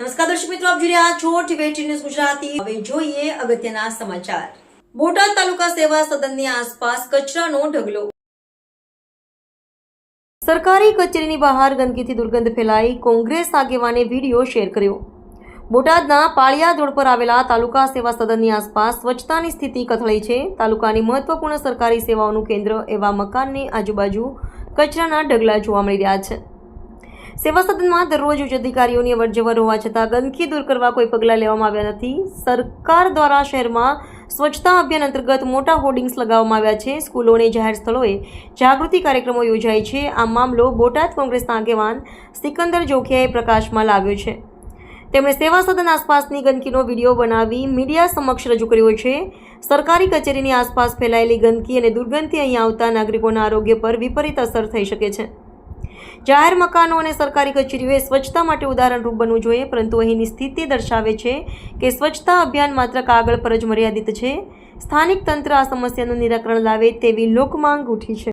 નમસ્કાર દર્શક મિત્રો, આપ જોઈ રહ્યા છો ટીવી ન્યૂઝ ગુજરાતી. હવે જોઈએ અગત્યના સમાચાર. બોટાદ તાલુકા સેવા સદનની આસપાસ કચરાનો ઢગલો. સરકારી કચેરીની બહાર ગંદકીથી દુર્ગંધ ફેલાઈ કોંગ્રેસ આગેવાને વીડિયો શેર કર્યો. બોટાદના પાળિયા રોડ પર આવેલા તાલુકા સેવા સદનની આસપાસ સ્વચ્છતાની સ્થિતિ કથળી છે. તાલુકાની મહત્વપૂર્ણ સરકારી સેવાઓનું કેન્દ્ર એવા મકાનની આજુબાજુ કચરાના ઢગલા જોવા મળી રહ્યા છે. સેવા સદનમાં દરરોજ ઉચ્ચ અધિકારીઓની અવરજવર હોવા છતાં ગંદકી દૂર કરવા કોઈ પગલાં લેવામાં આવ્યા નથી. સરકાર દ્વારા શહેરમાં સ્વચ્છતા અભિયાન અંતર્ગત મોટા હોર્ડિંગ્સ લગાવવામાં આવ્યા છે. સ્કૂલો અને જાહેર સ્થળોએ જાગૃતિ કાર્યક્રમો યોજાય છે. આ મામલો બોટાદ કોંગ્રેસના આગેવાન સિકંદર જોખિયાએ પ્રકાશમાં લાવ્યો છે. તેમણે સેવા સદન આસપાસની ગંદકીનો વીડિયો બનાવી મીડિયા સમક્ષ રજૂ કર્યો છે. સરકારી કચેરીની આસપાસ ફેલાયેલી ગંદકી અને દુર્ગંધથી અહીં આવતા નાગરિકોના આરોગ્ય પર વિપરીત અસર થઈ શકે છે. જાહેર મકાનો અને સરકારી કચેરીઓએ સ્વચ્છતા માટે ઉદાહરણરૂપ બનવું જોઈએ, પરંતુ અહીંની સ્થિતિ દર્શાવે છે કે સ્વચ્છતા અભિયાન માત્ર કાગળ પર જ મર્યાદિત છે. સ્થાનિક તંત્ર આ સમસ્યાનું નિરાકરણ લાવે તેવી લોકમાંગ ઉઠી છે.